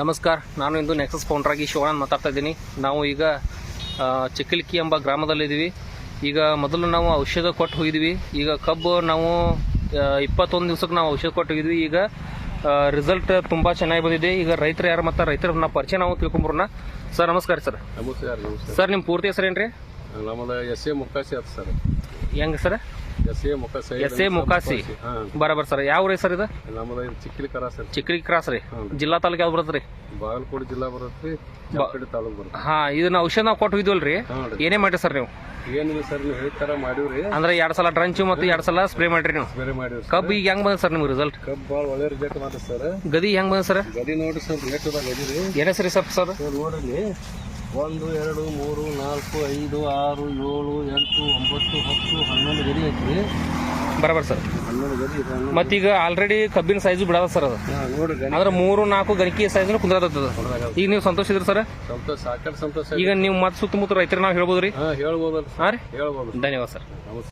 ನಮಸ್ಕಾರ. ನಾನು ಇಂದು ನೆಕ್ಸಸ್ ಫೌಂಡ್ರಾಗಿ ಶಿವಣ್ಣ ಮಾತಾಡ್ತಾ ಇದ್ದೀನಿ. ನಾವು ಈಗ ಚಿಕ್ಕಲಿಕಿ ಎಂಬ ಗ್ರಾಮದಲ್ಲಿದ್ದೀವಿ. ಈಗ ಮೊದಲು ನಾವು ಔಷಧ ಕೊಟ್ಟು ಹೋಗಿದ್ವಿ ಈಗ ಕಬ್ಬು ನಾವು ಇಪ್ಪತ್ತೊಂದು ದಿವ್ಸಕ್ಕೆ ನಾವು ಔಷಧ ಕೊಟ್ಟು ಹೋಗಿದ್ವಿ ಈಗ ರಿಸಲ್ಟ್ ತುಂಬ ಚೆನ್ನಾಗಿ ಬಂದಿದೆ. ಈಗ ರೈತರು ಯಾರು ಮತ್ತು ರೈತರ ಪರಿಚಯ ನಾವು ತಿಳ್ಕೊಂಬರೋಣ. ಸರ್ ನಮಸ್ಕಾರ ಸರ್. ನಮಸ್ಕಾರ ನಮಸ್ಕಾರ. ಸರ್ ನಿಮ್ಮ ಪೂರ್ತಿ ಹೆಸರು ಏನು ರೀ ನಮ್ಮದು ಎಸ್ ಎ ಮುಕ್ತಾಸಿ ಸರ್. ಹೆಂಗೆ ಸರ್? ಎಸ್ ಎ ಮುಖಾಸಿ ಬರಬರ್ ಸರ್ ಯಾವ ರೀ ಸರ್ ಇದು? ನಮ್ಮದು ಇದು ಚಿಕ್ಕಲಿ ಕರ ಸರ್. ಚಿಕ್ಕಲಿ ಕ್ರಾಸ್ ರೀ. ಜಿಲ್ಲಾ ತಾಲೂಕು ಯಾವ್ದು ಬರುತ್ತೆ ರೀ ಬಾಗಲಕೋಟೆ ಜಿಲ್ಲಾ ಬರುತ್ತೆ ತಾಲೂಕು ಬರುತ್ತೆ ಹಾಂ ಇದನ್ನ ಔಷಧ ನಾವು ಕೊಟ್ಟು ಇದ್ವಲ್ರಿ ಏನೇ ಮಾಡಿ ಸರ್ ನೀವು? ಏನಿಲ್ಲ ಸರ್ ನೀವು ಹೇಳಿದ ತರ ಮಾಡೀವ್ರಿ. ಅಂದ್ರೆ ಎರಡ್ ಸಲ ಡ್ರಂಚು ಮತ್ತು ಎರಡ್ ಸಲ ಸ್ಪ್ರೇ ಮಾಡ್ರಿ ನೀವು. ಬೇರೆ ಮಾಡೀವಿ ಕಬ್ಬು ಈಗ ಹೆಂಗ್ ಬಂದ ಸರ್ ನಿಮ್ಗೆ ರಿಸಲ್ಟ್ ಕಬ್ಬು ಭಾಳ ಒಳ್ಳೆ ರಿಸಲ್ಟ್ ಮಾತ್ರ ಸರ್. ಗದಿ ಹೆಂಗ್ ಬಂದ ಸರ್? ಗದಿ ನೋಡ್ರಿ ಸರ್ ರೇಟ್ ಗದಿ ರೀ ಏನ್ ಸರ್ ಸರ್? ಸರ್ ನೋಡ್ರಿ. ಒಂದು ಎರಡು ಮೂರು ನಾಲ್ಕು ಐದು ಆರು ಏಳು ಎಂಟು ಒಂಬತ್ತು ಹತ್ತು ಹನ್ನೊಂದು ಗಡಿ ಐತ್ರಿ. ಬರಬರ್ ಸರ್. ಹನ್ನೊಂದು ಇದೆ ಹನ್ನೊಂದು ಮತ್ತೀಗ ಆಲ್ರೆಡಿ ಕಬ್ಬಿನ ಸೈಜು ಬಿಡದ ಸರ್ ಅದು. ಹಾ, ನೋಡ್ರಿ ಗದಿ ಅಂದ್ರೆ ಮೂರು ನಾಲ್ಕು ಗರಿಕೆ ಸೈಜ್ ಕುಂದ್ರದ ಈಗ ನೀವು ಸಂತೋಷ ಇದ್ರಿ ಸರ್? ಸಂತೋಷ ಸಾಕಷ್ಟು ಸಂತೋಷ ಈಗ ನೀವು ಮತ್ತೆ ಸುತ್ತಮುತ್ತ ರೈತರು ನಾವು ಹೇಳ್ಬೋದ್ರಿ? ಹಾಂ ಹೇಳ್ಬೋದಲ್ಲ ಹಾಂ ರೀ? ಹೇಳ್ಬೋದು. ಧನ್ಯವಾದ ಸರ್. ನಮಸ್ಕಾರ